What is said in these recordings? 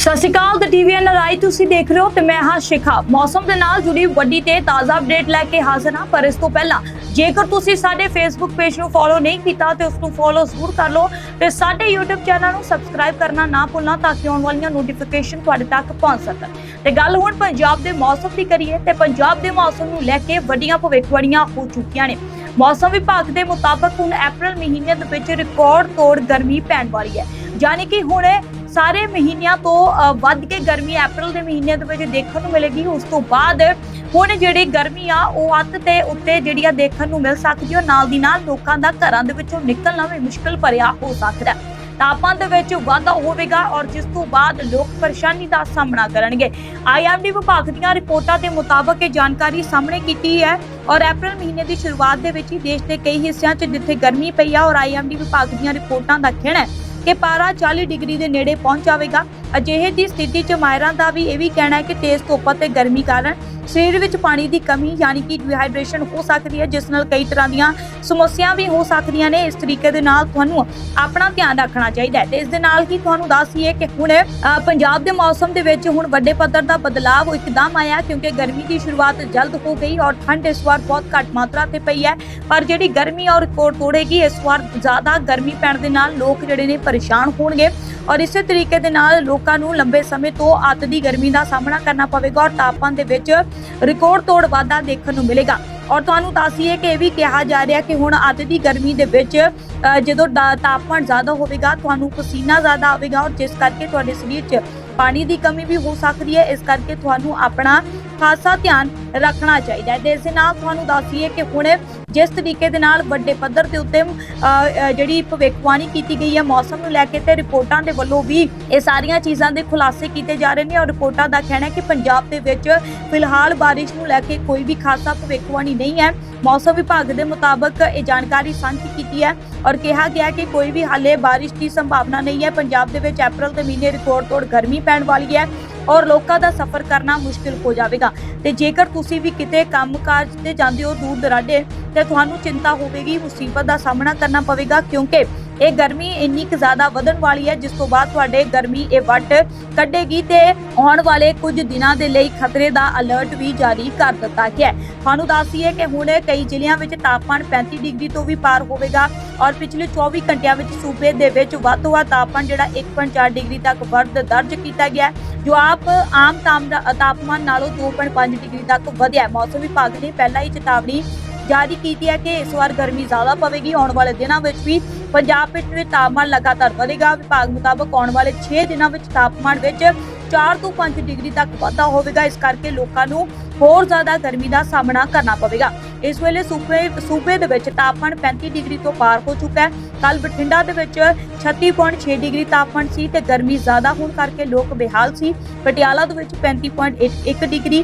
ਸਤਿ ਸ਼੍ਰੀ ਅਕਾਲ ਦ ਟੀਵੀਐਨ ਰਾਈ ਤੁਸੀਂ ਦੇਖ ਰਹੇ ਹੋ ਤੇ ਮੈਂ ਹਾਂ ਸ਼ਿਖਾ। ਮੌਸਮ ਦੇ ਨਾਲ ਜੁੜੀ ਵੱਡੀ ਤੇ ਤਾਜ਼ਾ ਅਪਡੇਟ ਲੈ ਕੇ ਹਾਜ਼ਰ ਹਾਂ, ਪਰ ਇਸ ਤੋਂ ਪਹਿਲਾਂ ਜੇਕਰ ਤੁਸੀਂ ਸਾਡੇ ਫੇਸਬੁੱਕ ਪੇਜ ਨੂੰ ਫੋਲੋ ਨਹੀਂ ਕੀਤਾ ਤੇ ਉਸ ਨੂੰ ਫੋਲੋ ਜ਼ਰੂਰ ਕਰ ਲਓ ਤੇ ਸਾਡੇ YouTube ਚੈਨਲ ਨੂੰ ਸਬਸਕ੍ਰਾਈਬ ਕਰਨਾ ਨਾ ਭੁੱਲਣਾ ਤਾਂ ਕਿ ਆਉਣ ਵਾਲੀਆਂ ਨੋਟੀਫਿਕੇਸ਼ਨ ਤੁਹਾਡੇ ਤੱਕ ਪਹੁੰਚ ਸਕਣ। ਤੇ ਗੱਲ ਹੁਣ ਪੰਜਾਬ ਦੇ ਮੌਸਮ ਦੀ ਕਰੀਏ ਤੇ ਪੰਜਾਬ ਦੇ ਮੌਸਮ ਨੂੰ ਲੈ ਕੇ ਵੱਡੀਆਂ ਭਵਿੱਖਬਾਣੀਆਂ ਹੋ ਚੁੱਕੀਆਂ ਨੇ। ਮੌਸਮ ਵਿਭਾਗ ਦੇ ਮੁਤਾਬਕ ਹੁਣ ਅਪ੍ਰੈਲ ਮਹੀਨੇ ਦੇ ਵਿੱਚ ਰਿਕਾਰਡ ਤੋੜ ਗਰਮੀ ਪੈਣ ਵਾਲੀ ਹੈ। ਯਾਨੀ ਕਿ ਹੁਣ ਸਾਰੇ ਮਹੀਨਿਆਂ ਤੋਂ ਵੱਧ ਕੇ ਗਰਮੀ ਅਪ੍ਰੈਲ ਦੇ ਮਹੀਨੇ ਦੇ ਵਿੱਚ ਦੇਖਣ ਨੂੰ ਮਿਲੇਗੀ। ਉਸ ਤੋਂ ਬਾਅਦ ਹੁਣ ਜਿਹੜੀ ਗਰਮੀ ਆ, ਉਹ ਅੱਤ ਤੇ ਉੱਤੇ ਜਿਹੜੀ ਆ ਦੇਖਣ ਨੂੰ ਮਿਲ ਸਕਦੀ ਹੈ ਨਾਲ ਦੀ ਨਾਲ ਲੋਕਾਂ ਦਾ ਘਰਾਂ ਦੇ ਵਿੱਚੋਂ ਨਿਕਲਣਾ ਵੀ ਮੁਸ਼ਕਲ ਭਰਿਆ ਹੋ ਸਕਦਾ ਹੈ। ਤਾਪਮਾਨ ਦੇ ਵਿੱਚ ਵਾਧਾ ਹੋਵੇਗਾ ਔਰ ਜਿਸ ਤੋਂ ਬਾਅਦ ਲੋਕ ਪਰੇਸ਼ਾਨੀ ਦਾ ਸਾਹਮਣਾ ਕਰਨਗੇ। ਆਈਐਮਡੀ ਵਿਭਾਗ ਦੀਆਂ ਰਿਪੋਰਟਾਂ ਦੇ ਮੁਤਾਬਕ ਇਹ ਜਾਣਕਾਰੀ ਸਾਹਮਣੇ ਕੀਤੀ ਹੈ ਔਰ ਅਪ੍ਰੈਲ ਮਹੀਨੇ ਦੀ ਸ਼ੁਰੂਆਤ ਦੇ ਵਿੱਚ ਹੀ ਦੇਸ਼ ਦੇ ਕਈ ਹਿੱਸਿਆਂ 'ਚ ਜਿੱਥੇ ਗਰਮੀ ਪਈ ਆ ਔਰ ਆਈਐਮਡੀ ਵਿਭਾਗ ਦੀਆਂ ਰਿਪੋਰਟਾਂ ਦਾ ਕਹਿਣਾ ਹੈ ਕਿ ਪਾਰਾ 40 ਡਿਗਰੀ ਦੇ ਨੇੜੇ ਪਹੁੰਚ ਜਾਵੇਗਾ। ਅਜਿਹੇ ਦੀ ਸਥਿਤੀ 'ਚ ਮਾਹਿਰਾਂ ਦਾ ਵੀ ਇਹ ਵੀ ਕਹਿਣਾ ਹੈ ਕਿ ਤੇਜ਼ ਧੁੱਪ ਅਤੇ ਗਰਮੀ ਕਾਰਨ ਸਰੀਰ ਵਿੱਚ ਪਾਣੀ ਦੀ ਕਮੀ ਯਾਨੀ ਕਿ ਡਿਹਾਈਡਰੇਸ਼ਨ ਹੋ ਸਕਦੀ ਹੈ, ਜਿਸ ਨਾਲ ਕਈ ਤਰ੍ਹਾਂ ਦੀਆਂ ਸਮੱਸਿਆਵਾਂ ਵੀ ਹੋ ਸਕਦੀਆਂ ਨੇ। ਇਸ ਤਰੀਕੇ ਦੇ ਨਾਲ ਤੁਹਾਨੂੰ ਆਪਣਾ ਧਿਆਨ ਰੱਖਣਾ ਚਾਹੀਦਾ ਹੈ। ਤੇ ਇਸ ਦੇ ਨਾਲ ਹੀ ਤੁਹਾਨੂੰ ਦੱਸੀਏ ਕਿ ਹੁਣ ਪੰਜਾਬ ਦੇ ਮੌਸਮ ਦੇ ਵਿੱਚ ਹੁਣ ਵੱਡੇ ਪੱਧਰ ਦਾ ਬਦਲਾਅ ਇੱਕਦਮ ਆਇਆ ਕਿਉਂਕਿ ਗਰਮੀ ਦੀ ਸ਼ੁਰੂਆਤ ਜਲਦ ਹੋ ਗਈ ਔਰ ਠੰਡ ਇਸ ਵਾਰ ਬਹੁਤ ਘੱਟ ਮਾਤਰਾ ਤੇ ਪਈ ਹੈ। ਪਰ ਜਿਹੜੀ ਗਰਮੀ ਔਰ ਰਿਕਾਰਡ ਤੋੜੇਗੀ ਇਸ ਵਾਰ ਜ਼ਿਆਦਾ ਗਰਮੀ ਪੈਣ ਦੇ ਨਾਲ ਲੋਕ ਜਿਹੜੇ ਨੇ ਪਰੇਸ਼ਾਨ ਹੋਣਗੇ। ਔਰ ਇਸੇ ਤਰੀਕੇ ਦੇ ਨਾਲ ਲੋਕਾਂ ਨੂੰ ਲੰਬੇ ਸਮੇਂ ਤੋਂ ਅੱਤ ਦੀ ਗਰਮੀ ਦਾ ਸਾਹਮਣਾ ਕਰਨਾ ਪਵੇਗਾ ਔਰ ਤਾਪਮਾਨ ਦੇ ਵਿੱਚ ਰਿਕਾਰਡ ਤੋੜ ਵਾਧਾ ਦੇਖਣ ਨੂੰ ਮਿਲੇਗਾ। ਔਰ ਤੁਹਾਨੂੰ ਦੱਸੀਏ ਕਿ ਇਹ ਵੀ ਕਿਹਾ ਜਾ ਰਿਹਾ ਕਿ ਹੁਣ ਅੱਤ ਦੀ ਗਰਮੀ ਦੇ ਵਿੱਚ ਜਦੋਂ ਦਾ- ਤਾਪਮਾਨ ਜ਼ਿਆਦਾ ਹੋਵੇਗਾ, ਤੁਹਾਨੂੰ ਪਸੀਨਾ ਜ਼ਿਆਦਾ ਆਵੇਗਾ ਔਰ ਜਿਸ ਕਰਕੇ ਤੁਹਾਡੇ ਸਰੀਰ 'ਚ ਪਾਣੀ ਦੀ ਕਮੀ ਵੀ ਹੋ ਸਕਦੀ ਹੈ। ਇਸ ਕਰਕੇ ਤੁਹਾਨੂੰ ਆਪਣਾ ਖਾਸਾ ਧਿਆਨ ਰੱਖਣਾ ਚਾਹੀਦਾ ਹੈ। ਤੇ ਇਸ ਦੇ ਨਾਲ ਤੁਹਾਨੂੰ ਦੱਸੀਏ ਕਿ ਹੁਣ ਜਿਸ ਤਰੀਕੇ ਦੇ ਨਾਲ ਵੱਡੇ ਪੱਧਰ ਦੇ ਉੱਤੇ ਜਿਹੜੀ ਭਵਿੱਖਬਾਣੀ ਕੀਤੀ ਗਈ ਹੈ, ਮੌਸਮ ਨੂੰ ਲੈ ਕੇ ਤੇ ਰਿਪੋਰਟਾਂ ਦੇ ਵੱਲੋਂ ਵੀ ਇਹ ਸਾਰੀਆਂ ਚੀਜ਼ਾਂ ਦੇ ਖੁਲਾਸੇ ਕੀਤੇ ਜਾ ਰਹੇ ਨੇ ਔਰ ਰਿਪੋਰਟਾਂ ਦਾ ਕਹਿਣਾ ਹੈ ਕਿ ਪੰਜਾਬ ਦੇ ਵਿੱਚ ਫਿਲਹਾਲ ਬਾਰਿਸ਼ ਨੂੰ ਲੈ ਕੇ ਕੋਈ ਵੀ ਖਾਸਾ ਭਵਿੱਖਬਾਣੀ ਨਹੀਂ ਹੈ। ਮੌਸਮ ਵਿਭਾਗ ਦੇ ਮੁਤਾਬਕ ਇਹ ਜਾਣਕਾਰੀ ਸਾਂਝੀ ਕੀਤੀ ਹੈ ਔਰ ਕਿਹਾ ਗਿਆ ਕਿ ਕੋਈ ਵੀ ਹਾਲੇ ਬਾਰਿਸ਼ ਦੀ ਸੰਭਾਵਨਾ ਨਹੀਂ ਹੈ। ਪੰਜਾਬ ਦੇ ਵਿੱਚ ਅਪ੍ਰੈਲ ਦੇ ਮਹੀਨੇ ਰਿਕਾਰਡ ਤੋੜ ਗਰਮੀ ਪੈਣ ਵਾਲੀ ਹੈ। ਔਰ ਲੋਕਾਂ ਦਾ ਸਫ਼ਰ ਕਰਨਾ ਮੁਸ਼ਕਿਲ ਹੋ ਜਾਵੇਗਾ। ਤੇ ਜੇਕਰ ਤੁਸੀਂ ਵੀ ਕਿਤੇ ਕੰਮਕਾਜ ਤੇ ਜਾਂਦੇ ਹੋ ਦੂਰ ਦਰਾਡੇ ਤੇ ਤੁਹਾਨੂੰ ਚਿੰਤਾ ਹੋਵੇਗੀ, ਮੁਸੀਬਤ ਦਾ ਸਾਹਮਣਾ ਕਰਨਾ ਪਵੇਗਾ, ਕਿਉਂਕਿ ਇਹ ਗਰਮੀ ਇੰਨੀ ਕੁ ਜ਼ਿਆਦਾ ਵਧਣ ਵਾਲੀ ਹੈ, ਜਿਸ ਤੋਂ ਬਾਅਦ ਤੁਹਾਡੇ ਗਰਮੀ ਇਹ ਵੱਟ ਕੱਢੇਗੀ ਤੇ ਆਉਣ ਵਾਲੇ ਕੁਝ ਦਿਨਾਂ ਦੇ ਲਈ ਖਤਰੇ ਦਾ ਅਲਰਟ ਵੀ ਜਾਰੀ ਕਰ ਦਿੱਤਾ ਗਿਆ ਹੈ। ਤੁਹਾਨੂੰ ਦੱਸੀਏ ਕਿ ਹੁਣ ਕਈ ਜ਼ਿਲ੍ਹਿਆਂ ਵਿੱਚ ਤਾਪਮਾਨ 35 ਡਿਗਰੀ ਤੋਂ ਵੀ ਪਾਰ ਹੋਵੇਗਾ ਔਰ ਪਿਛਲੇ 24 ਘੰਟਿਆਂ ਵਿੱਚ ਸੂਬੇ ਦੇ ਵਿੱਚ ਵੱਧ ਤੋਂ ਵੱਧ ਤਾਪਮਾਨ ਜਿਹੜਾ 1.4 ਡਿਗਰੀ ਤੱਕ ਵੱਧ ਦਰਜ ਕੀਤਾ ਗਿਆ ਜੋ ਆਪ ਆਮ ਤਾਮ- ਤਾਪਮਾਨ ਨਾਲੋਂ 2.5 ਡਿਗਰੀ ਤੱਕ ਵਧਿਆ ਮੌਸਮ ਵਿਭਾਗ ਨੇ ਪਹਿਲਾਂ ਹੀ ਚੇਤਾਵਨੀ ਜਾਰੀ ਕੀਤੀ ਹੈ ਕਿ ਇਸ ਵਾਰ ਗਰਮੀ ਜ਼ਿਆਦਾ ਪਵੇਗੀ। ਆਉਣ ਵਾਲੇ ਦਿਨਾਂ ਵਿੱਚ ਵੀ ਪੰਜਾਬ ਵਿੱਚ ਵੀ ਤਾਪਮਾਨ ਲਗਾਤਾਰ ਵਧੇਗਾ। ਵਿਭਾਗ ਮੁਤਾਬਕ ਆਉਣ ਵਾਲੇ 6 ਦਿਨਾਂ ਵਿੱਚ ਤਾਪਮਾਨ ਵਿੱਚ 4 ਤੋਂ 5 ਡਿਗਰੀ ਤੱਕ ਵਾਧਾ ਹੋਵੇਗਾ। ਇਸ ਕਰਕੇ ਲੋਕਾਂ ਨੂੰ ਹੋਰ ਜ਼ਿਆਦਾ ਗਰਮੀ ਦਾ ਸਾਹਮਣਾ ਕਰਨਾ ਪਵੇਗਾ। ਇਸ ਵੇਲੇ ਸੂਬੇ ਸੂਬੇ ਦੇ ਵਿੱਚ ਤਾਪਮਾਨ 35 ਡਿਗਰੀ ਤੋਂ ਪਾਰ ਹੋ ਚੁੱਕਾ ਹੈ। ਕੱਲ ਬਠਿੰਡਾ ਦੇ ਵਿੱਚ 36.6 ਡਿਗਰੀ ਤਾਪਮਾਨ ਸੀ ਤੇ ਗਰਮੀ ਜ਼ਿਆਦਾ ਹੋਣ ਕਰਕੇ ਲੋਕ ਬੇਹਾਲ ਸੀ। ਪਟਿਆਲਾ ਦੇ ਵਿੱਚ 35.1 ਡਿਗਰੀ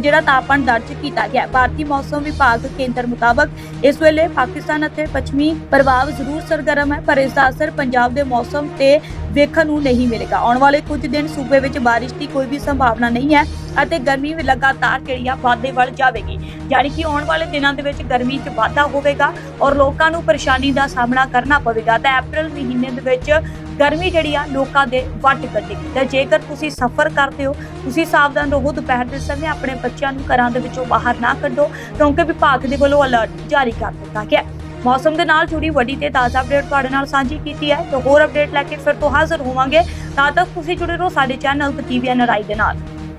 ਜਿਹੜਾ ਤਾਪਮਾਨ ਦਰਜ ਕੀਤਾ ਗਿਆ। ਭਾਰਤੀ ਮੌਸਮ ਵਿਭਾਗ ਕੇਂਦਰ ਮੁਤਾਬਕ ਇਸ ਵੇਲੇ ਪਾਕਿਸਤਾਨ ਅਤੇ ਪੱਛਮੀ ਪ੍ਰਭਾਵ ਜ਼ਰੂਰ ਸਰਗਰਮ ਹੈ, ਪਰ ਇਸ ਦਾ ਅਸਰ ਪੰਜਾਬ ਦੇ ਮੌਸਮ ਤੇ ਵੇਖਣ ਨੂੰ ਨਹੀਂ ਮਿਲੇਗਾ। ਆਉਣ ਵਾਲੇ ਕੁਝ ਦਿਨ ਸੂਬੇ ਵਿੱਚ ਬਾਰਿਸ਼ ਦੀ ਕੋਈ ਵੀ ਸੰਭਾਵਨਾ ਨਹੀਂ ਹੈ ਅਤੇ ਗਰਮੀ ਵੀ ਲਗਾਤਾਰ ਜਿਹੜੀ ਆ ਵਾਧੇ ਵੱਲ ਜਾਵੇਗੀ। ਯਾਨੀ ਕਿ ਆਉਣ ਵਾਲੇ ਦਿਨਾਂ ਦੇ ਵਿੱਚ ਗਰਮੀ 'ਚ ਵਾਧਾ ਹੋਵੇਗਾ ਔਰ ਲੋਕਾਂ ਨੂੰ ਪਰੇਸ਼ਾਨੀ ਦਾ ਸਾਹਮਣਾ ਕਰਨਾ ਪਵੇਗਾ ਤਾਂ ਅਪ੍ਰੈਲ ਮਹੀਨੇ ਦੇ ਵਿੱਚ ਗਰਮੀ ਜਿਹੜੀ ਆ ਲੋਕਾਂ ਦੇ ਵੱਟ ਕੱਢੇਗੀ। ਤੇ ਜੇਕਰ ਤੁਸੀਂ ਸਫ਼ਰ ਕਰਦੇ ਹੋ, ਤੁਸੀਂ ਸਾਵਧਾਨ ਰਹੋ, ਦੁਪਹਿਰ ਦੇ ਸਮੇਂ ਆਪਣੇ ਬੱਚਿਆਂ ਨੂੰ ਘਰਾਂ ਦੇ ਵਿੱਚੋਂ ਬਾਹਰ ਨਾ ਕੱਢੋ, ਕਿਉਂਕਿ ਵਿਭਾਗ ਦੇ ਵੱਲੋਂ ਅਲਰਟ ਜਾਰੀ ਕਰ ਦਿੱਤਾ ਗਿਆ ਮੌਸਮ ਦੇ ਨਾਲ ਜੁੜੀ ਵੱਡੀ ਤੇ ਤਾਜ਼ਾ ਅਪਡੇਟ ਤੁਹਾਡੇ ਨਾਲ ਸਾਂਝੀ ਕੀਤੀ ਹੈ। ਤੇ ਹੋਰ ਅਪਡੇਟ ਲੈ ਕੇ ਫਿਰ ਤੋਂ ਹਾਜ਼ਰ ਹੋਵਾਂਗੇ। ਤਦ ਤੱਕ ਤੁਸੀਂ ਜੁੜੇ ਰਹੋ ਸਾਡੇ ਚੈਨਲ ਤੇ ਟੀਵੀ ਐਨ ਰਾਈ ਦੇ ਨਾਲ।